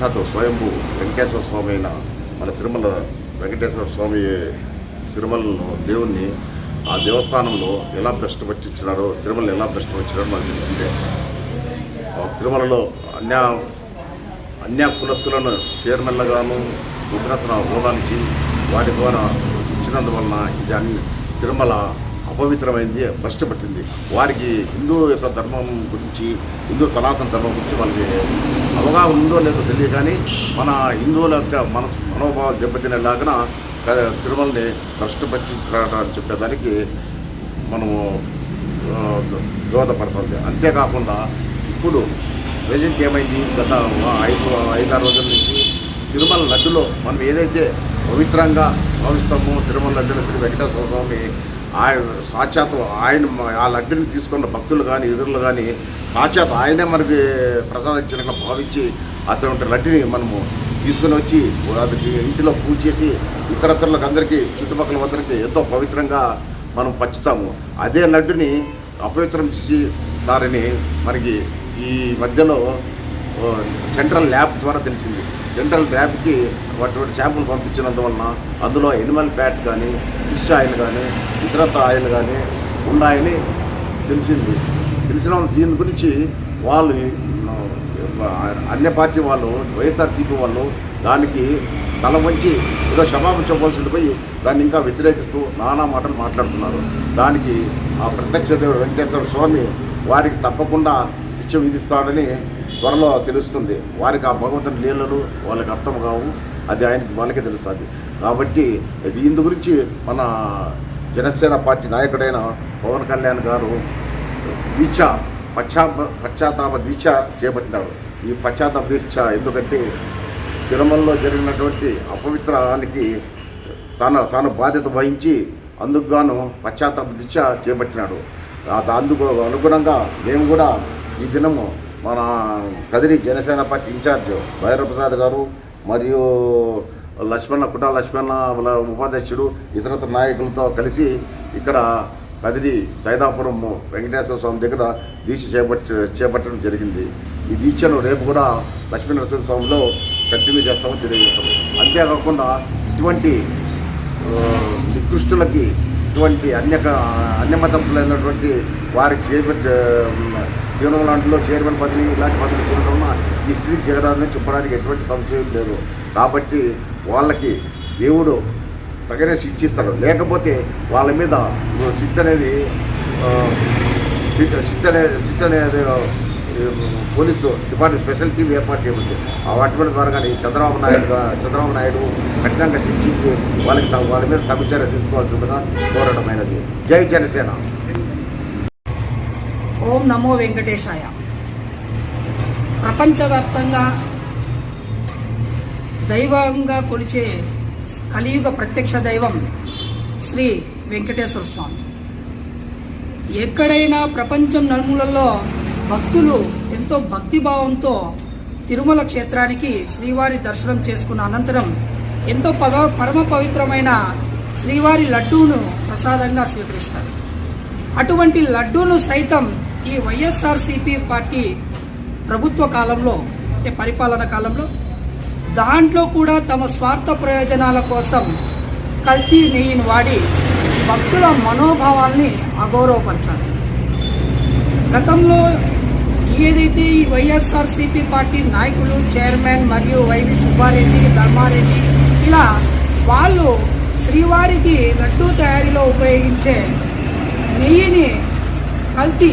సాక్షాత్ స్వయంభూ వెంకటేశ్వర స్వామి అయిన మన తిరుమల వెంకటేశ్వర స్వామి తిరుమలలో దేవుణ్ణి ఆ దేవస్థానంలో ఎలా భ్రష్ట పట్టించినారో తిరుమలని ఎలా భ్రష్ట వచ్చినారో మనకు తెలిసిందే. ఆ తిరుమలలో అన్యా అన్య కులస్తులను చైర్మన్లుగాను ఇతరత్న హోదాలిచ్చి వాటి ద్వారా ఇచ్చినందువలన ఇది అన్ని తిరుమల అపవిత్రమైంది భ్రష్టు పట్టింది. వారికి హిందూ యొక్క ధర్మం గురించి హిందూ సనాతన ధర్మం గురించి వాళ్ళకి అవగాహన ఉందో లేదో తెలియదు కానీ మన హిందువుల యొక్క మనస్ మనోభావాలు దెబ్బతినేలాగా తిరుమలని భ్రష్టు చెప్పేదానికి మనము దోహదపడుతుంది. అంతేకాకుండా ఇప్పుడు ప్రజెంట్ ఏమైంది? గత ఐదు ఐదారు రోజుల నుంచి తిరుమల లడ్డులో మనం ఏదైతే పవిత్రంగా భావిస్తామో తిరుమల లడ్డులో శ్రీ వెంకటేశ్వర స్వామి ఆయన సాక్షాత్ ఆయన ఆ లడ్డుని తీసుకున్న భక్తులు కానీ ఎదురులు కానీ సాక్షాత్ ఆయనే మనకి ప్రసాదించినట్లు భావించి అటువంటి లడ్డుని మనము తీసుకుని వచ్చి అది ఇంటిలో పూజ చేసి ఇతరత్రులకు అందరికీ చుట్టుపక్కల అందరికీ ఎంతో పవిత్రంగా మనం పంచుతాము. అదే లడ్డుని అపవిత్రం చేసి దానిని మనకి ఈ మధ్యలో సెంట్రల్ ల్యాబ్ ద్వారా తెలిసింది. సెంట్రల్ ల్యాబ్కి అటువంటి శాంపుల్ పంపించినందువలన అందులో ఎనిమల్ ఫ్యాట్ కానీ ఫిష్ ఆయిల్ కానీ ఇతరత ఆయిల్ కానీ ఉన్నాయని తెలిసింది. తెలిసిన దీని గురించి వాళ్ళు అన్య పార్టీ వాళ్ళు వైఎస్ఆర్సీపీ వాళ్ళు దానికి తల వంచి ఏదో క్షమాపణ చెప్పవలసింది పోయి దాన్ని ఇంకా వ్యతిరేకిస్తూ నానా మాటలు మాట్లాడుతున్నారు. దానికి ఆ ప్రత్యక్ష దేవుడు వెంకటేశ్వర స్వామి వారికి తప్పకుండా శిక్ష విధిస్తాడని త్వరలో తెలుస్తుంది. వారికి ఆ భగవంతుని లీలలు వాళ్ళకి అర్థం కావు. అది ఆయన వాళ్ళకే తెలుస్తుంది. కాబట్టి ఇది ఇందు గురించి మన జనసేన పార్టీ నాయకుడైన పవన్ కళ్యాణ్ గారు దీక్ష పశ్చా పశ్చాత్తాప దీక్ష చేపట్టినారు. ఈ పశ్చాత్తాప దీక్ష ఎందుకంటే తిరుమలలో జరిగినటువంటి అపవిత్రానికి తన తాను బాధ్యత వహించి అందుకుగాను పశ్చాత్తాప దీక్ష చేపట్టినాడు. అందుకు అనుగుణంగా మేము కూడా ఈ దినము మన కదిరి జనసేన పార్టీ ఇన్ఛార్జ్ భైరప్రసాద్ గారు మరియు లక్ష్మణ కుటా లక్ష్మణ ఉపాధ్యక్షుడు ఇతరత్ర నాయకులతో కలిసి ఇక్కడ కదిరి సైదాపురం వెంకటేశ్వర స్వామి దగ్గర దీక్ష చేపట్టి చేపట్టడం జరిగింది. ఈ దీక్షను రేపు కూడా లక్ష్మీ నరసింహ స్వామిలో కంటిన్యూ చేస్తామని తెలియజేస్తాము అంతేకాకుండా ఇటువంటి నికృష్టులకి ఇటువంటి అన్య అన్యమతస్తులైనటువంటి వారికి చైర్మన్ జీవనం లాంటిలో చైర్మన్ పదవి ఇలాంటి పదవి చూడడం ఈ స్థితికి జరగదని చెప్పడానికి ఎటువంటి సంశయం లేదు. కాబట్టి వాళ్ళకి దేవుడు తగిన శిక్షిస్తాడు లేకపోతే వాళ్ళ మీద సిట్ అనేది సిట్ సిట్ అనే సిట్ అనేది పోలీసు డిపార్ట్మెంట్ స్పెషల్ టీం ఏర్పాటు చేయబడింది. ఆ అటువంటి ద్వారా కానీ చంద్రబాబు నాయుడు చంద్రబాబు నాయుడు కఠినంగా శిక్షించి వాళ్ళకి వాళ్ళ మీద తగు చర్య తీసుకోవాల్సిందిగా కోరడమైనది జై జనసేన. ఓం నమో వెంకటేశాయ. ప్రపంచవ్యాప్తంగా దైవంగా కొలిచే కలియుగ ప్రత్యక్ష దైవం శ్రీ వెంకటేశ్వర స్వామి. ఎక్కడైనా ప్రపంచం నలుమూలల్లో భక్తులు ఎంతో భక్తిభావంతో తిరుమల క్షేత్రానికి శ్రీవారి దర్శనం చేసుకున్న అనంతరం ఎంతో పగ పరమ పవిత్రమైన శ్రీవారి లడ్డూను ప్రసాదంగా స్వీకరిస్తారు. అటువంటి లడ్డూను సైతం ఈ వైఎస్ఆర్సీపీ పార్టీ ప్రభుత్వ కాలంలో అంటే పరిపాలన కాలంలో దాంట్లో కూడా తమ స్వార్థ ప్రయోజనాల కోసం కల్తీ నెయ్యిని వాడి భక్తుల మనోభావాల్ని అగౌరవపరచారు గతంలో ఏదైతే ఈ వైఎస్ఆర్సీపీ పార్టీ నాయకులు చైర్మన్ మరియు వైవి సుబ్బారెడ్డి ధర్మారెడ్డి ఇలా వాళ్ళు శ్రీవారికి లడ్డూ తయారీలో ఉపయోగించే నెయ్యిని కల్తీ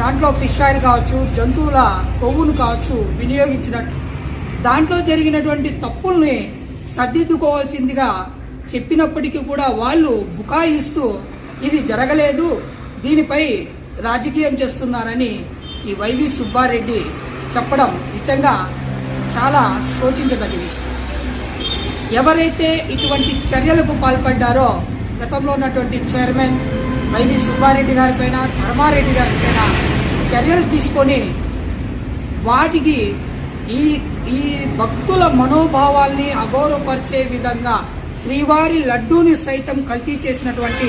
దాంట్లో ఫిష్ ఆయిల్ కావచ్చు జంతువుల కొవ్వును కావచ్చు వినియోగించినట్టు. దాంట్లో జరిగినటువంటి తప్పుల్ని సర్దిద్దుకోవాల్సిందిగా చెప్పినప్పటికీ కూడా వాళ్ళు బుకాయిస్తూ ఇది జరగలేదు దీనిపై రాజకీయం చేస్తున్నారని ఈ వైవి సుబ్బారెడ్డి చెప్పడం నిజంగా చాలా శోచించదగ్గ విషయం. ఎవరైతే ఇటువంటి చర్యలకు పాల్పడ్డారో గతంలో ఉన్నటువంటి చైర్మన్ వైది సుబ్బారెడ్డి గారిపైన ధర్మారెడ్డి గారిపైన చర్యలు తీసుకొని వాటికి ఈ ఈ భక్తుల మనోభావాల్ని అగౌరవపరిచే విధంగా శ్రీవారి లడ్డూని సైతం కల్తీ చేసినటువంటి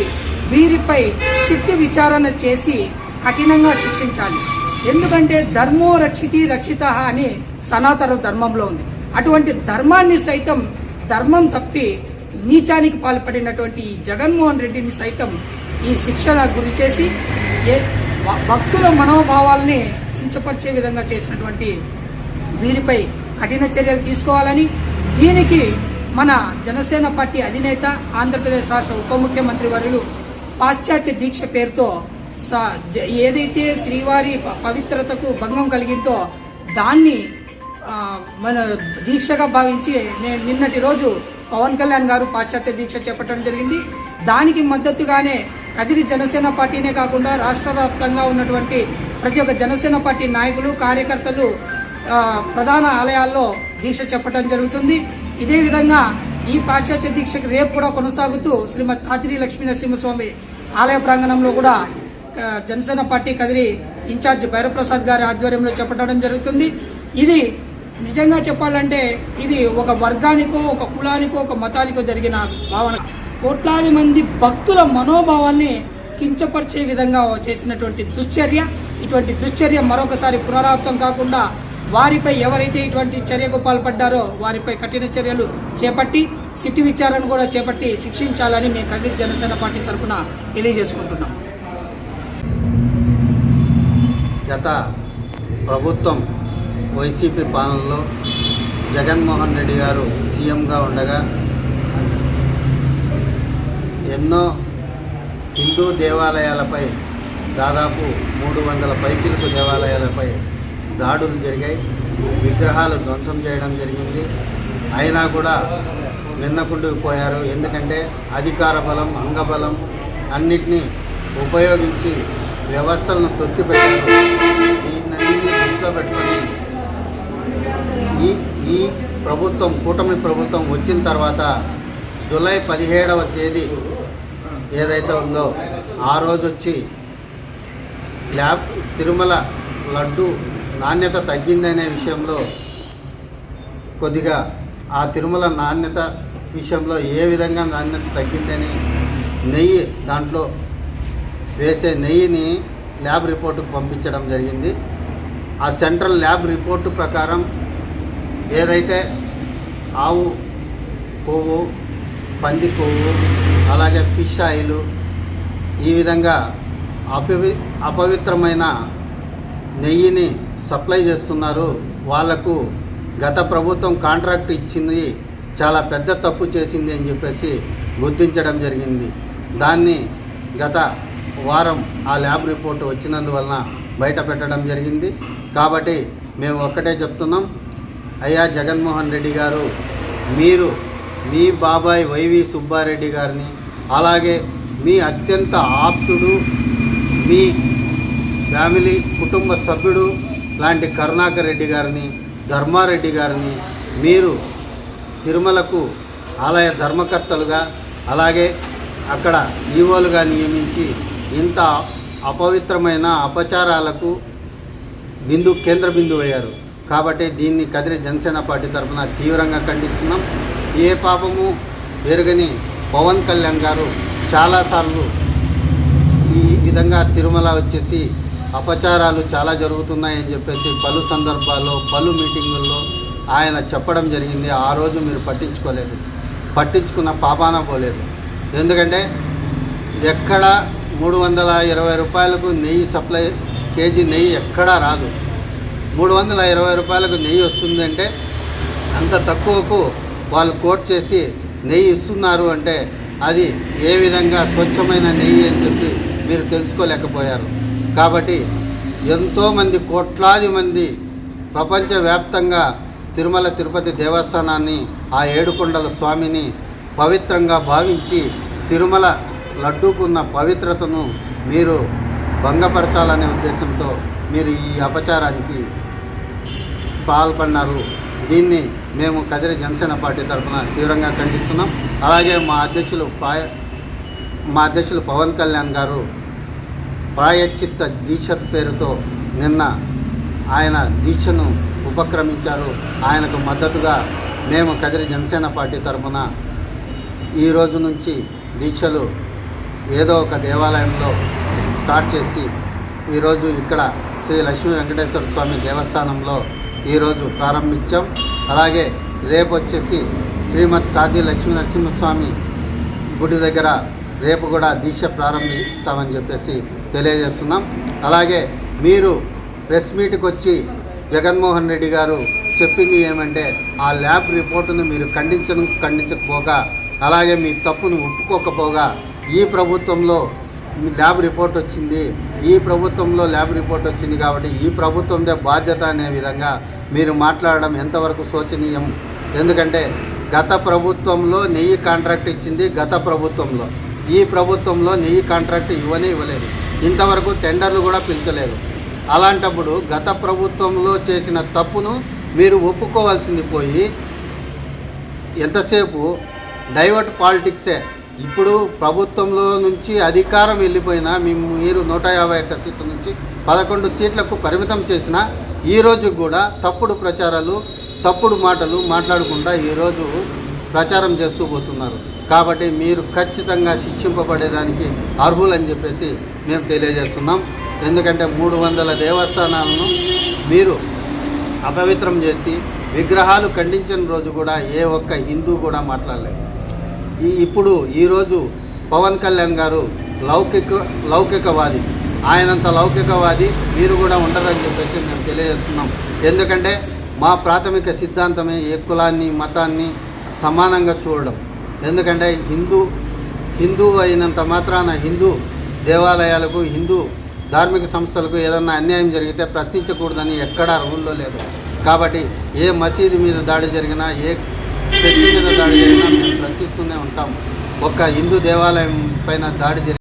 వీరిపై సిట్ విచారణ చేసి కఠినంగా శిక్షించాలి. ఎందుకంటే ధర్మో రక్షితి రక్షిత అని సనాతన ధర్మంలో ఉంది. అటువంటి ధర్మాన్ని సైతం ధర్మం తప్పి నీచానికి పాల్పడినటువంటి జగన్మోహన్ రెడ్డిని సైతం ఈ శిక్షణ గురి చేసి ఏ భక్తుల మనోభావాల్ని కించపరిచే విధంగా చేసినటువంటి వీరిపై కఠిన చర్యలు తీసుకోవాలని దీనికి మన జనసేన పార్టీ అధినేత ఆంధ్రప్రదేశ్ రాష్ట్ర ఉప ముఖ్యమంత్రి వర్యులు పాశ్చాత్య దీక్ష పేరుతో స- జ- ఏదైతే శ్రీవారి పవిత్రతకు భంగం కలిగిందో దాన్ని మన దీక్షగా భావించి నేను నిన్నటి రోజు పవన్ కళ్యాణ్ గారు పాశ్చాత్య దీక్ష చేపట్టడం జరిగింది. దానికి మద్దతుగానే కదిరి జనసేన పార్టీనే కాకుండా రాష్ట్ర వ్యాప్తంగా ఉన్నటువంటి ప్రతి ఒక్క జనసేన పార్టీ నాయకులు కార్యకర్తలు ప్రధాన ఆలయాల్లో దీక్ష చెప్పడం జరుగుతుంది. ఇదే విధంగా ఈ పాశ్చాత్య దీక్షకు రేపు కూడా కొనసాగుతూ శ్రీమద్ కాతిరి లక్ష్మీ నరసింహస్వామి ఆలయ ప్రాంగణంలో కూడా జనసేన పార్టీ కదిరి ఇన్ఛార్జ్ భైరవప్రసాద్ గారి ఆధ్వర్యంలో చెప్పడం జరుగుతుంది. ఇది నిజంగా చెప్పాలంటే ఇది ఒక వర్గానికో ఒక కులానికో ఒక మతానికో జరిగిన భావన. కోట్లాది మంది భక్తుల మనోభావాల్ని కించపరిచే విధంగా చేసినటువంటి దుశ్చర్య. ఇటువంటి దుశ్చర్య మరొకసారి పునరావృతం కాకుండా వారిపై ఎవరైతే ఇటువంటి చర్యకు పాల్పడ్డారో వారిపై కఠిన చర్యలు చేపట్టి సిట్టి విచారణ కూడా చేపట్టి శిక్షించాలని మేము కదిరి జనసేన పార్టీ తరఫున తెలియజేసుకుంటున్నాం. గత ప్రభుత్వం వైసీపీ పాలనలో జగన్మోహన్ రెడ్డి గారు సీఎంగా ఉండగా ఎన్నో హిందూ దేవాలయాలపై దాదాపు మూడు వందల పైచిలుకు దేవాలయాలపై దాడులు జరిగాయి. విగ్రహాలు ధ్వంసం చేయడం జరిగింది. అయినా కూడా విన్నకుండిపోయారు ఎందుకంటే అధికార బలం అంగబలం అన్నిటినీ ఉపయోగించి వ్యవస్థలను తొక్కిపెట్టారు దీన్నన్నింటినీ దృష్టిలో పెట్టుకొని ఈ ఈ ప్రభుత్వం కూటమి ప్రభుత్వం వచ్చిన తర్వాత జూలై పదిహేడవ తేదీ ఏదైతే ఉందో ఆ రోజు వచ్చి ల్యాబ్ తిరుమల లడ్డు నాణ్యత తగ్గిందనే విషయంలో కొద్దిగా ఆ తిరుమల నాణ్యత విషయంలో ఏ విధంగా నాణ్యత తగ్గిందని నెయ్యి దాంట్లో వేసే నెయ్యిని ల్యాబ్ రిపోర్టుకు పంపించడం జరిగింది. ఆ సెంట్రల్ ల్యాబ్ రిపోర్టు ప్రకారం ఏదైతే ఆవు కొవ్వు పంది కొవ్వు అలాగే ఫిష్ ఆయిల్ ఈ విధంగా అపవి అపవిత్రమైన నెయ్యిని సప్లై చేస్తున్నారు. వాళ్ళకు గత ప్రభుత్వం కాంట్రాక్ట్ ఇచ్చింది చాలా పెద్ద తప్పు చేసింది అని చెప్పేసి గుర్తించడం జరిగింది. దాన్ని గత వారం ఆ ల్యాబ్ రిపోర్ట్ వచ్చినందువలన బయట పెట్టడం జరిగింది. కాబట్టి మేము ఒక్కటే చెప్తున్నాం. అయ్యా జగన్మోహన్ రెడ్డి గారు మీరు మీ బాబాయ్ వైవి సుబ్బారెడ్డి గారిని అలాగే మీ అత్యంత ఆప్తుడు మీ ఫ్యామిలీ కుటుంబ సభ్యుడు లాంటి కరుణాకర్ రెడ్డి గారిని ధర్మారెడ్డి గారిని మీరు తిరుమలకు ఆలయ ధర్మకర్తలుగా అలాగే అక్కడ ఈవోలుగా నియమించి ఇంత అపవిత్రమైన అపచారాలకు బిందు కేంద్ర బిందువు అయ్యారు కాబట్టి దీన్ని కదిరి జనసేన పార్టీ తరఫున తీవ్రంగా ఖండిస్తున్నాం. ఏ పాపము ఎరుగని పవన్ కళ్యాణ్ గారు చాలాసార్లు ఈ విధంగా తిరుమల వచ్చేసి అపచారాలు చాలా జరుగుతున్నాయని చెప్పేసి పలు సందర్భాల్లో పలు మీటింగుల్లో ఆయన చెప్పడం జరిగింది. ఆ రోజు మీరు పట్టించుకోలేదు. పట్టించుకున్న పాపాన పోలేదు. ఎందుకంటే ఎక్కడ మూడు వందల ఇరవై రూపాయలకు నెయ్యి సప్లై కేజీ నెయ్యి ఎక్కడా రాదు. మూడు వందల ఇరవై రూపాయలకు నెయ్యి వస్తుందంటే అంత తక్కువకు వాళ్ళు కోట్ చేసి నెయ్యి ఇస్తున్నారు అంటే అది ఏ విధంగా స్వచ్ఛమైన నెయ్యి అని చెప్పి మీరు తెలుసుకోలేకపోయారు. కాబట్టి ఎంతోమంది కోట్లాది మంది ప్రపంచవ్యాప్తంగా తిరుమల తిరుపతి దేవస్థానాన్ని ఆ ఏడుకొండల స్వామిని పవిత్రంగా భావించి తిరుమల లడ్డూకున్న పవిత్రతను మీరు భంగపరచాలనే ఉద్దేశంతో మీరు ఈ అపచారానికి పాల్పడినారు దీన్ని మేము కదిరి జనసేన పార్టీ తరఫున తీవ్రంగా ఖండిస్తున్నాం. అలాగే మా అధ్యక్షులు పాయ మా అధ్యక్షులు పవన్ కళ్యాణ్ గారు ప్రాయశ్చిత్త దీక్ష పేరుతో నిన్న ఆయన దీక్షను ఉపక్రమించారు. ఆయనకు మద్దతుగా మేము కదిరి జనసేన పార్టీ తరఫున ఈ రోజు నుంచి దీక్షలు ఏదో ఒక దేవాలయంలో స్టార్ట్ చేసి ఈరోజు ఇక్కడ శ్రీ లక్ష్మీ వెంకటేశ్వర స్వామి దేవస్థానంలో ఈరోజు ప్రారంభించాం. అలాగే రేపు వచ్చేసి శ్రీమద్ కాది లక్ష్మీ నరసింహస్వామి గుడి దగ్గర రేపు కూడా దీక్ష ప్రారంభిస్తామని చెప్పేసి తెలియజేస్తున్నాం. అలాగే మీరు ప్రెస్ మీట్కి వచ్చి జగన్మోహన్ రెడ్డి గారు చెప్పింది ఏమంటే ఆ ల్యాబ్ రిపోర్టును మీరు ఖండించను ఖండించకపోగా అలాగే మీ తప్పును ఒప్పుకోకపోగా ఈ ప్రభుత్వంలో ల్యాబ్ రిపోర్ట్ వచ్చింది. ఈ ప్రభుత్వంలో ల్యాబ్ రిపోర్ట్ వచ్చింది కాబట్టి ఈ ప్రభుత్వందే బాధ్యత అనే విధంగా మీరు మాట్లాడడం ఎంతవరకు శోచనీయం? ఎందుకంటే గత ప్రభుత్వంలో నెయ్యి కాంట్రాక్ట్ ఇచ్చింది గత ప్రభుత్వంలో. ఈ ప్రభుత్వంలో నెయ్యి కాంట్రాక్ట్ ఇవ్వనే ఇవ్వలేదు. ఇంతవరకు టెండర్లు కూడా పిలిచలేదు. అలాంటప్పుడు గత ప్రభుత్వంలో చేసిన తప్పును మీరు ఒప్పుకోవాల్సింది పోయి ఎంతసేపు డైవర్ట్ పాలిటిక్సే. ఇప్పుడు ప్రభుత్వంలో నుంచి అధికారం వెళ్ళిపోయినా మేము మీరు నూట యాభై ఒక్క సీట్ల నుంచి పదకొండు సీట్లకు పరిమితం చేసినా ఈరోజు కూడా తప్పుడు ప్రచారాలు తప్పుడు మాటలు మాట్లాడకుండా ఈరోజు ప్రచారం చేస్తూ పోతున్నారు. కాబట్టి మీరు ఖచ్చితంగా శిక్షింపబడేదానికి అర్హులని చెప్పేసి మేము తెలియజేస్తున్నాం. ఎందుకంటే మూడు వందల దేవస్థానాలను మీరు అపవిత్రం చేసి విగ్రహాలు ఖండించిన రోజు కూడా ఏ ఒక్క హిందూ కూడా మాట్లాడలేదు. ఈ ఇప్పుడు ఈరోజు పవన్ కళ్యాణ్ గారు లౌకిక లౌకికవాది. ఆయనంత లౌకికవాది మీరు కూడా ఉండరని చెప్పేసి మేము తెలియజేస్తున్నాం. ఎందుకంటే మా ప్రాథమిక సిద్ధాంతమే ఏ కులాన్ని మతాన్ని సమానంగా చూడడం. ఎందుకంటే హిందూ హిందూ అయినంత మాత్రాన హిందూ దేవాలయాలకు హిందూ ధార్మిక సంస్థలకు ఏదన్నా అన్యాయం జరిగితే ప్రశ్నించకూడదని ఎక్కడా రూల్లో లేదు. కాబట్టి ఏ మసీదు మీద దాడి జరిగినా ఏ చర్చి మీద దాడి జరిగినా మేము ప్రశ్నిస్తూనే ఉంటాం. ఒక్క హిందూ దేవాలయం పైన దాడి జరిగి